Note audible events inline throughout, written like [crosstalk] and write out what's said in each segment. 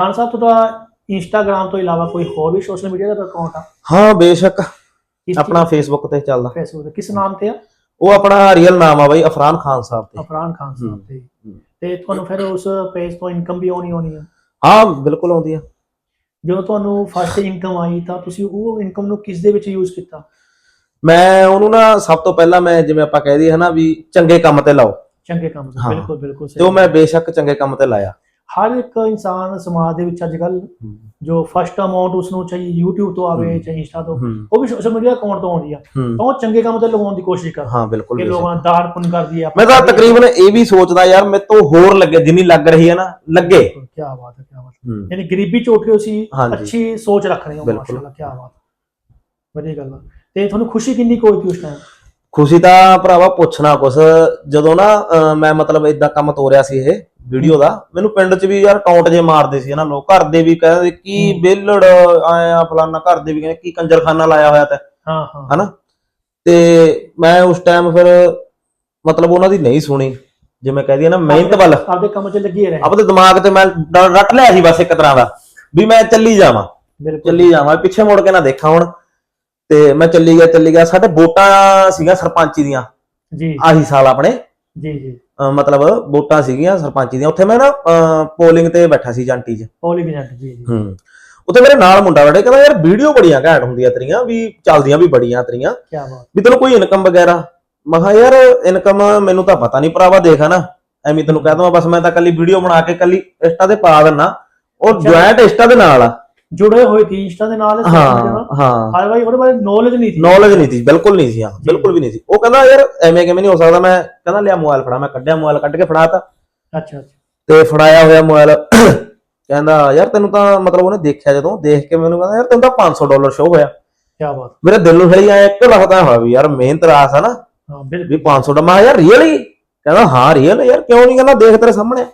ਖਾਨ ਸਾਹਿਬ ਤੁਹਾਡਾ ਇੰਸਟਾਗ੍ਰam ਤੋਂ ਇਲਾਵਾ ਕੋਈ ਹੋਰ ਵੀ ਸੋਸ਼ਲ ਮੀਡੀਆ ਦਾ ਅਕਾਊਂਟ ਆ? ਹਾਂ ਬੇਸ਼ੱਕ। ਆਪਣਾ ਫੇਸਬੁੱਕ ਤੇ ਚੱਲਦਾ। ਫੇਸਬੁੱਕ ਤੇ। ਕਿਸ ਨਾਮ ਤੇ ਆ? ਉਹ ਆਪਣਾ ਰੀਅਲ ਨਾਮ ਆ ਬਾਈ ਅਫਰਾਨ ਖਾਨ ਸਾਹਿਬ ਤੇ। ਅਫਰਾਨ ਖਾਨ ਸਾਹਿਬ ਤੇ। ਤੇ ਤੁਹਾਨੂੰ ਫਿਰ ਉਸ ਪੇਜ ਤੋਂ ਇਨਕਮ ਵੀ ਆਉਣੀ ਹੋਣੀ ਆ? ਹਾਂ ਬਿਲਕੁਲ ਆਉਂਦੀ ਆ। ਜਦੋਂ ਤੁਹਾਨੂੰ ਫਸਟ ਇਨਕਮ ਆਈ ਤਾਂ ਤੁਸੀਂ ਉਹ ਇਨਕਮ ਨੂੰ ਕਿਸ ਦੇ ਵਿੱਚ ਯੂਜ਼ ਕੀਤਾ? ਮੈਂ ਉਹਨੂੰ ਨਾ ਸਭ ਤੋਂ ਪਹਿਲਾਂ ਮੈਂ ਜਿਵੇਂ ਆਪਾਂ ਕਹਿ ਦਈਏ ਹਨਾ ਵੀ ਚੰਗੇ ਕੰਮ ਤੇ ਲਾਓ। ਚੰਗੇ ਕੰਮ ਤੇ। ਬਿਲਕੁਲ ਬਿਲਕੁਲ ਤੇ ਉਹ ਮੈਂ ਬੇਸ਼ੱਕ ਚੰਗੇ ਕੰਮ ਤੇ ਲਾਇਆ। ਹਰ ਇੱਕ ਇਨਸਾਨ ਸਮਾਜ ਦੇ ਵਿੱਚ ਅੱਜ ਕੱਲ ਜੋ ਫਸਟ ਅਮਾਉਂਟ ਉਸ ਨੂੰ ਚਾਹੇ YouTube ਤੋਂ ਆਵੇ। ਚਾਹੇ ਇੰਸਟਾ ਤੋਂ ਉਹ ਵੀ ਸੋਸ਼ਲ ਮੀਡੀਆ ਅਕਾਊਂਟ ਤੋਂ ਆਉਂਦੀ ਆ। ਤਾਂ ਉਹ ਚੰਗੇ ਕੰਮ ਤੇ ਲਗਾਉਣ ਦੀ ਕੋਸ਼ਿਸ਼ ਕਰ। ਹਾਂ ਬਿਲਕੁਲ ਕਿ। ਲੋਕਾਂ ਦਾ ਦਾਨ ਪੁੰਨ ਕਰਦੀ ਆ ਮੈਂ ਤਾਂ ਤਕਰੀਬਨ ਇਹ ਵੀ ਸੋਚਦਾ ਯਾਰ ਮੇਰੇ ਤੋਂ ਹੋਰ ਲੱਗੇ ਜਿੰਨੀ ਲੱਗ ਰਹੀ ਹੈ ਨਾ ਲੱਗੇ। ਕੀ ਬਾਤ ਹੈ ਕੀ ਬਾਤ ਯਾਨੀ ਗਰੀਬੀ ਚ ਉੱਠ ਕੇ ਤੁਸੀਂ। ਅੱਛੀ ਸੋਚ ਰੱਖ ਰਹੇ ਹੋ। ਮਾਸ਼ਾਅੱਲਾ ਕੀ ਬਾਤ ਵਧੀਆ ਗੱਲ ਆ। ਤੇ ਤੁਹਾਨੂੰ ਖੁਸ਼ੀ ਕਿੰਨੀ ਕੋਈ ਸੀ ਉਸ ਟਾਈਮ ਖੁਸ਼ੀ ਤਾਂ ਭਰਾਵਾ ਪੁੱਛਣਾ ਕੁਛ ਜਦੋਂ ਨਾ ਮੈਂ ਮਤਲਬ ਇਦਾਂ ਕੰਮ ਤੋਰਿਆ ਸੀ ਇਹ ਵੀਡੀਓ ਦਾ ਮੈਨੂੰ ਪਿੰਡ 'ਚ ਵੀ ਯਾਰ ਟੌਂਟ ਜੇ ਮਾਰਦੇ ਸੀ ਨਾ ਲੋਕ ਘਰ ਦੇ ਵੀ ਕਹਿੰਦੇ ਕੀ। ਬੇਲੜ ਆਇਆ ਫਲਾਨਾ ਘਰ ਦੇ ਵੀ ਕਹਿੰਦੇ ਕੀ ਕੰਜਰਖਾਨਾ ਲਾਇਆ ਹੋਇਆ ਤੈਂ। ਹਾਂ ਹਾਂ। ਹਨਾ? ਤੇ ਮੈਂ ਉਸ ਟਾਈਮ ਫਿਰ ਮਤਲਬ ਉਹਨਾਂ ਦੀ ਨਹੀਂ ਸੁਣੀ ਜਿਵੇਂ ਕਹਿ ਦਈਏ ਨਾ ਮਿਹਨਤ ਵੱਲ। ਆਪਦੇ ਕੰਮ 'ਚ ਲੱਗੇ ਰਹੇ। ਆਪਦੇ ਦਿਮਾਗ ਤੇ ਮੈਂ ਰੱਟ ਲਿਆ ਸੀ ਬਸ ਇੱਕ ਤਰ੍ਹਾਂ ਦਾ ਵੀ ਮੈਂ ਚੱਲੀ ਜਾਵਾਂ। ਚੱਲੀ ਜਾਵਾਂ ਪਿੱਛੇ ਮੁੜ ਕੇ ਨਾ ਦੇਖਾਂ ਹੁਣ ਤੇ ਮੈਂ ਚੱਲੀ ਗਿਆ ਚੱਲੀ ਗਿਆ ਸਾਡੇ ਵੋਟਾਂ ਸੀਗੀਆਂ ਸਰਪੰਚੀ ਦੀਆਂ। ਜੀ। ਆਹੀ ਸਾਲ ਆਪਣੇ। ਜੀ ਜੀ। ਅਹ ਮਤਲਬ ਵੋਟਾਂ ਸੀਗੀਆਂ ਸਰਪੰਚੀ ਦੀਆਂ। ਉੱਥੇ ਮੈਂ ਨਾ ਪੋਲਿੰਗ ਤੇ ਬੈਠਾ ਸੀ ਜਾਂਟੀ 'ਚ। ਪੋਲਿੰਗ ਏਜੰਟ ਜੀ ਜੀ। ਹੂੰ। ਉੱਥੇ ਮੇਰੇ ਨਾਲ ਮੁੰਡਾ ਬੜੇ ਕਹਿੰਦਾ ਯਾਰ ਵੀਡੀਓ ਬੜੀਆਂ ਘੈਂਟ ਹੁੰਦੀਆਂ ਤੇਰੀਆਂ ਵੀ ਚੱਲਦੀਆਂ ਵੀ ਬੜੀਆਂ ਤੇਰੀਆਂ। ਕੀ ਬਾਤ। ਵੀ ਤੈਨੂੰ ਕੋਈ ਇਨਕਮ ਵਗੈਰਾ? ਮੈਂ ਕਿਹਾ ਯਾਰ ਇਨਕਮ ਮੈਨੂੰ ਤਾਂ ਪਤਾ ਨਹੀਂ ਭਰਾਵਾ ਦੇਖ ਨਾ ਐਵੇਂ ਤੈਨੂੰ ਕਹਿ ਦਵਾਂ ਬਸ ਮੈਂ ਤਾਂ ਕੱਲੀ ਵੀਡੀਓ ਬਣਾ ਕੇ ਕੱਲੀ ਇੰਸਟਾ ਤੇ ਪਾ ਦਿੰਨਾ। ਉਹ। ਜੁਆਇੰਟ ਇੰਸਟਾ ਦੇ ਨਾਲ ਆ। ਜੁੜੇ ਹੋਏ ਸੀ ਇੰਸਟਾ ਦੇ ਨਾਲ ਹਾਂ। ਹਾਂ ਹਾਂ। ਭਾਈ ਉਹਦੇ ਬਾਰੇ ਨੌਲੇਜ ਨਹੀਂ ਸੀ। ਨੌਲੇਜ ਨਹੀਂ ਸੀ ਬਿਲਕੁਲ ਨਹੀਂ ਸੀ ਹਾਂ ਬਿਲਕੁਲ ਵੀ ਨਹੀਂ ਸੀ। ਉਹ ਕਹਿੰਦਾ ਯਾਰ ਐਵੇਂ ਕਿਵੇਂ ਨਹੀਂ ਹੋ ਸਕਦਾ ਮੈਂ ਕਹਿੰਦਾ ਲਿਆ ਮੋਬਾਈਲ ਫੜਾ ਮੈਂ ਕੱਢਿਆ ਮੋਬਾਈਲ ਕੱਢ ਕੇ ਫੜਾਤਾ। ਅੱਛਾ ਅੱਛਾ। ਤੇ ਫੜਾਇਆ ਹੋਇਆ ਮੋਬਾਈਲ। ਕਹਿੰਦਾ ਯਾਰ ਤੈਨੂੰ ਤਾਂ ਮਤਲਬ ਉਹਨੇ ਦੇਖਿਆ ਜਦੋਂ ਦੇਖ ਕੇ ਮੈਨੂੰ ਕਹਿੰਦਾ ਯਾਰ ਤੈਨੂੰ ਤਾਂ 500 ਡਾਲਰ ਸ਼ੋ ਹੋਇਆ। ਕੀ ਬਾਤ। ਮੇਰੇ ਦਿਲ ਨੂੰ ਖੜੀ ਆਇਆ ਇੱਕ ਲੱਗਦਾ ਹੋਇਆ ਵੀ ਯਾਰ ਮਿਹਨਤ ਰਾਸ ਆ ਨਾ। ਹਾਂ ਬਿਲਕੁਲ ਵੀ 500 ਦਾ ਮੈਂ ਯਾਰ ਰੀਅਲੀ ਕਹਿੰਦਾ ਹਾਂ ਰੀਅਲ ਯਾਰ ਕਿਉਂ ਨਹੀਂ? ਕਹਿੰਦਾ ਦੇਖ ਤੇਰੇ ਸਾਹਮਣੇ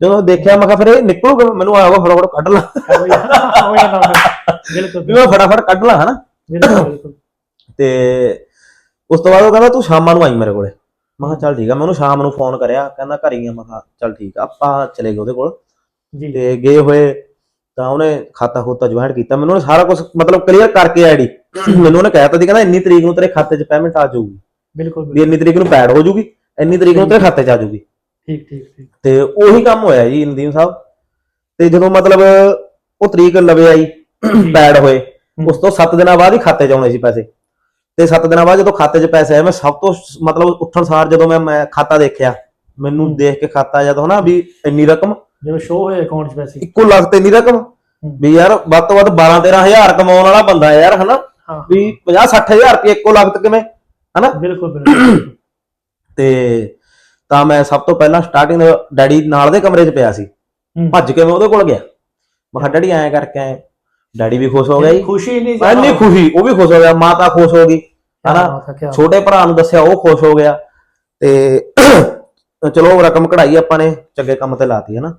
ਜਦੋਂ ਦੇਖਿਆ ਮੈਂ ਕਿਹਾ ਫਿਰ ਇਹ ਨਿਕਲੂਗਾ ਮੈਨੂੰ ਆਇਆ ਫਟਾਫਟ ਕੱਢ ਲਾ। ਬਿਲਕੁਲ ਵੀ ਮੈਂ ਫਟਾਫਟ ਕੱਢ ਲਾ ਹਨਾ? ਬਿਲਕੁਲ ਬਿਲਕੁਲ। ਤੇ ਉਸ ਤੋਂ ਬਾਅਦ ਉਹ ਕਹਿੰਦਾ ਤੂੰ ਸ਼ਾਮਾਂ ਨੂੰ ਆਈ ਮੇਰੇ ਕੋਲੇ। ਮੈਂ ਕਿਹਾ ਚੱਲ ਠੀਕ ਆ। ਮੈਂ ਉਹਨੂੰ ਸ਼ਾਮ ਨੂੰ ਫੋਨ ਕਰਿਆ ਕਹਿੰਦਾ ਘਰ ਹੀ ਆ। ਮੈਂ ਕਿਹਾ ਚੱਲ ਠੀਕ ਆ ਆਪਾਂ ਚਲੇ ਗਏ ਉਹਦੇ ਕੋਲ। ਜੀ। ਤੇ ਗਏ ਹੋਏ ਤਾਂ ਉਹਨੇ ਖਾਤਾ ਖੋਤਾ ਜੁਆਇਨ ਕੀਤਾ। ਮੈਨੂੰ ਉਹਨੇ ਸਾਰਾ ਕੁਝ ਮਤਲਬ ਕਲੀਅਰ ਕਰਕੇ ਆਈਡੀ ਮੈਨੂੰ ਉਹਨੇ ਕਹਿਤਾ ਸੀ ਕਹਿੰਦਾ ਇੰਨੀ ਤਰੀਕ ਨੂੰ ਤੇਰੇ ਖਾਤੇ 'ਚ ਪੇਮੈਂਟ ਆ ਜਾਊਗੀ। ਬਿਲਕੁਲ ਵੀ ਬਿਲਕੁਲ। ਇੰਨੀ ਤਰੀਕ ਨੂੰ ਪੈਡ ਹੋ ਜਾਊਗੀ ਇੰਨੀ ਤਰੀਕ ਨੂੰ ਤੇਰੇ ਖਾਤੇ 'ਚ ਆ ਜਾਊਗੀ। ਠੀਕ ਠੀਕ ਠੀਕ। ਤੇ ਉਹੀ ਕੰਮ ਹੋਇਆ ਜੀ ਨਦੀਮ ਸਾਹਿਬ। ਤੇ ਜਦੋਂ ਮਤਲਬ ਉਹ ਤਰੀਕ ਲਵੇ ਆਈ [coughs] ਪੈਡ ਹੋਏ ਉਸ ਤੋਂ 7 ਦਿਨਾਂ ਬਾਅਦ ਹੀ ਖਾਤੇ 'ਚ ਆਉਣੇ ਸੀ ਪੈਸੇ। ਤੇ 7 ਦਿਨਾਂ ਬਾਅਦ ਜਦੋਂ ਖਾਤੇ 'ਚ ਪੈਸੇ ਆਏ ਮੈਂ ਸਭ ਤੋਂ ਮਤਲਬ ਉੱਠਣ ਸਾਰ ਜਦੋਂ ਮੈਂ ਮੈਂ ਖਾਤਾ ਦੇਖਿਆ ਮੈਨੂੰ। ਦੇਖ ਕੇ ਖਾਤਾ ਜਦੋਂ ਹਨਾ ਵੀ ਇੰਨੀ ਰਕਮ। ਜਦੋਂ ਸ਼ੋ ਹੋਏ ਅਕਾਊਂਟ 'ਚ ਪੈਸੇ। ਇੱਕੋ ਲੱਖ ਤੇ ਇੰਨੀ ਰਕਮ। ਵੀ ਯਾਰ ਵੱਧ ਤੋਂ ਵੱਧ 12 13000 ਕਮਾਉਣ ਵਾਲਾ ਬੰਦਾ ਯਾਰ ਹਨਾ? ਵੀ 50 60000 ਰੁਪਏ ਇੱਕੋ ਲੱਖ ਤੇ ਕਿਵੇਂ? ਬਿਲਕੁਲ ਬਿਲਕੁਲ। ਤੇ ਤਾਂ ਮੈਂ ਸਭ ਤੋਂ ਪਹਿਲਾਂ ਸਟਾਰਟਿੰਗ ਡੈਡੀ ਨਾਲ ਦੇ ਕਮਰੇ 'ਚ ਪਿਆ ਸੀ। ਭੱਜ ਕੇ ਮੈਂ ਉਹਦੇ ਕੋਲ ਗਿਆ। ਮੈਂ ਕਿਹਾ ਡੈਡੀ ਐਂ ਕਰਕੇ ਆਏ ਡੈਡੀ ਵੀ ਖੁਸ਼ ਹੋ ਗਿਆ ਜੀ। ਖੁਸ਼ੀ ਨਹੀਂ ਇੰਨੀ ਖੁਸ਼ੀ ਉਹ ਵੀ ਖੁਸ਼ ਹੋ ਗਿਆ ਮਾਤਾ ਖੁਸ਼ ਹੋ ਗਈ। ਹਨਾ? ਛੋਟੇ ਭਰਾ ਨੂੰ ਦੱਸਿਆ ਉਹ ਖੁਸ਼ ਹੋ ਗਿਆ। ਤੇ ਚਲੋ ਰਕਮ ਕਢਾਈ ਆਪਾਂ ਨੇ ਚੰਗੇ ਕੰਮ ਤੇ ਲਾਤੀ ਹੈ ਨਾ